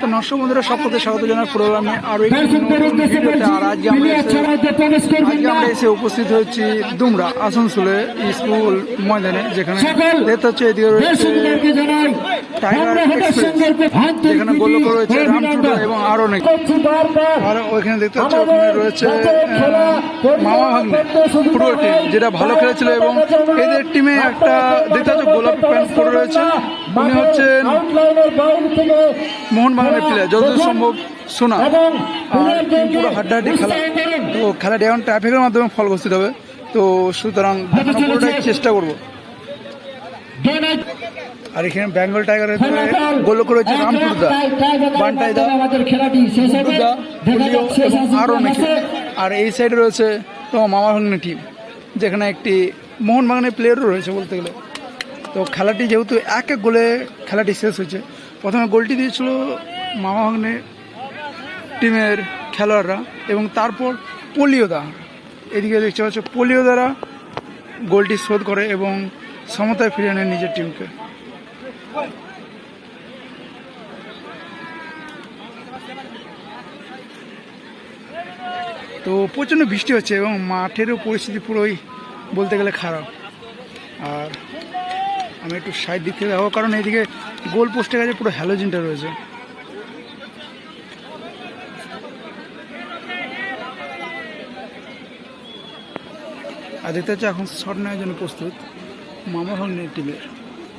তো নষ্ট বন্ধুরা সকলকে স্বাগত জানার প্রোগ্রামে আরও ভিডিওতে আর আজকে আমরা এসে আজকে আমরা এসে উপস্থিত হয়েছি দুমরা আসানসোলে স্কুল ময়দানে যেখানে দেখতে হচ্ছে এদিকে রয়েছে টাইগার যেখানে গোলক রয়েছে রামচুড়া এবং আরও অনেক। আর ওইখানে দেখতে হচ্ছে ওখানে রয়েছে মামা ভাগ্নে ফুটবল টিম যেটা ভালো খেলেছিল এবং এদের টিমে একটা দেখতে হচ্ছে গোলাপি প্যান্ট পরে রয়েছে। উনি হচ্ছেন মোহনবাগানের প্লেয়ার যতদূর সম্ভব শোনা আর পুরো হাড্ডাহাড্ডি খেলা। তো খেলাটি এখন ট্রাফিকের মাধ্যমে ফল ঘোষিত হবে। তো সুতরাং পুরোটাই চেষ্টা করব। আর এখানে বেঙ্গল টাইগারের গোল করেছে রামপুরদা বান্টাইদা আরও অনেকে। আর এই সাইডে রয়েছে তোমার মামা ভাগ্নে টিম যেখানে একটি মোহনবাগানের প্লেয়ারও রয়েছে বলতে গেলে। তো খেলাটি যেহেতু এক এক গোলে খেলাটি শেষ হয়েছে, প্রথমে গোলটি দিয়েছিল মামা ভাগ্নে টিমের খেলোয়াড়রা এবং তারপর পোলিওদা। এদিকে দেখতে পাচ্ছ পোলিও দ্বারা গোলটি শোধ করে এবং সমতায় ফিরিয়ে নেয় নিজের টিমকে। তো প্রচণ্ড বৃষ্টি হচ্ছে এবং মাঠেরও পরিস্থিতি পুরোই বলতে গেলে খারাপ। আর আমি একটু সাইড দিক থেকে দেখাবো কারণ এইদিকে গোল পোস্টের কাছে পুরো হ্যালোজিনটা রয়েছে। আর দেখতে হচ্ছে এখন শট নেওয়ার জন্য প্রস্তুত। মামা ভাগ্নের টিমের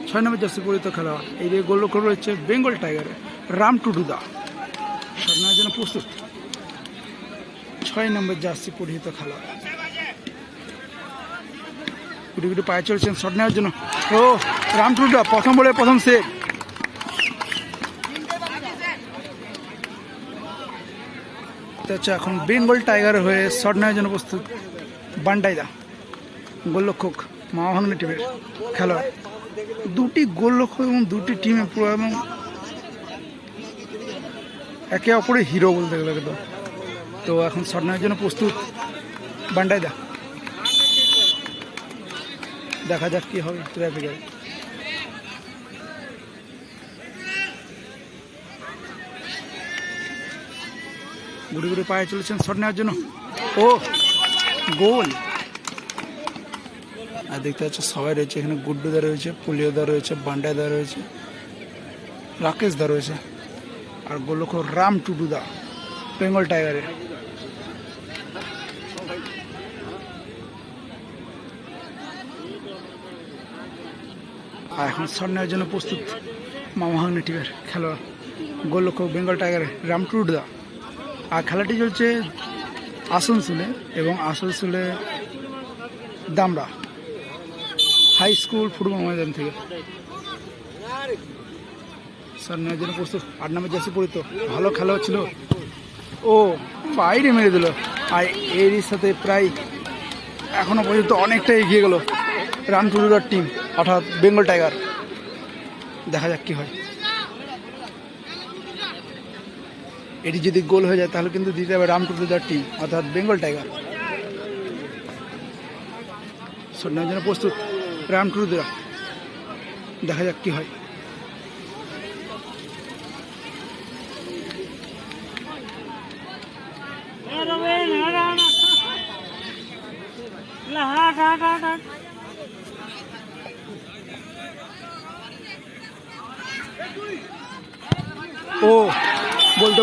ছয় নম্বর জার্সি পরিচিত খেলোয়াড় এই দিকে গোল লক্ষ্য রয়েছে বেঙ্গল টাইগারের রাম টুডুদা। শট নেওয়ার জন্য প্রস্তুত। ছয় নম্বর জার্সি পরিহিত খেলোয়াড় গুটি গুটি পায়ে চলছেন শট নেওয়ার জন্য ও রামটুডা প্রথম বলে প্রথম সেভ হচ্ছে এখন বেঙ্গল টাইগার হয়ে শট নেওয়ার জন্য প্রস্তুত বান্টাইদা গোলরক্ষক মামাভাগ্নে টিমের খেলোয়াড়। দুটি গোলরক্ষক এবং দুটি টিমে পুরো এবং একে অপরের হিরো বলতে গেলে একদম তো এখন শট নেওয়ার জন্য প্রস্তুত বান্ডাইদা দেখা যাক কি হবে ট্রাফিকের গুড়ি গুড়ি পায়ে চলেছেন শট নেওয়ার জন্য। ও, গোল। আর দেখতে পাচ্ছ, সবাই রয়েছে এখানে। গুড্ডুদা রয়েছে পুলিওদা রয়েছে বান্ডাইদা রয়েছে, রাকেশ দা রয়েছে। আর গোলক রাম টুডুদা বেঙ্গল টাইগারের। আর এখন শট নেওয়ার জন্য প্রস্তুত মামাহাগ্নি টিমের খেলোয়াড়। গোলরক্ষক বেঙ্গল টাইগারের রাম টুডুদা আর খেলাটি চলছে আসানসোলে এবং আসানসোলে দামড়া হাই স্কুল ফুটবল ময়দান থেকে। স্যার নেওয়ার জন্য প্রস্তুত। আট নম্বর জার্সি পড়িত ভালো খেলা হচ্ছিল ও বাইরে মেরে দিল। আর এরই সাথে প্রায় এখনও পর্যন্ত অনেকটা এগিয়ে গেল রামটুরুদার টিম। অর্থাৎ বেঙ্গল টাইগার। দেখা যাক কি হয়। এটি যদি গোল হয়ে যায়, তাহলে কিন্তু দিতে হবে রামটুরুদার টিম, অর্থাৎ বেঙ্গল টাইগার। সন্ন্যার জন্য প্রস্তুত। রামটুরুদা দেখা যাক কি হয়।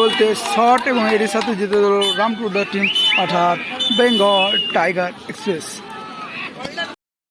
বলতে শর্ট এবং এর সাথে যেতে হলো রামটুডার টিম অর্থাৎ বেঙ্গল টাইগার এক্সপ্রেস।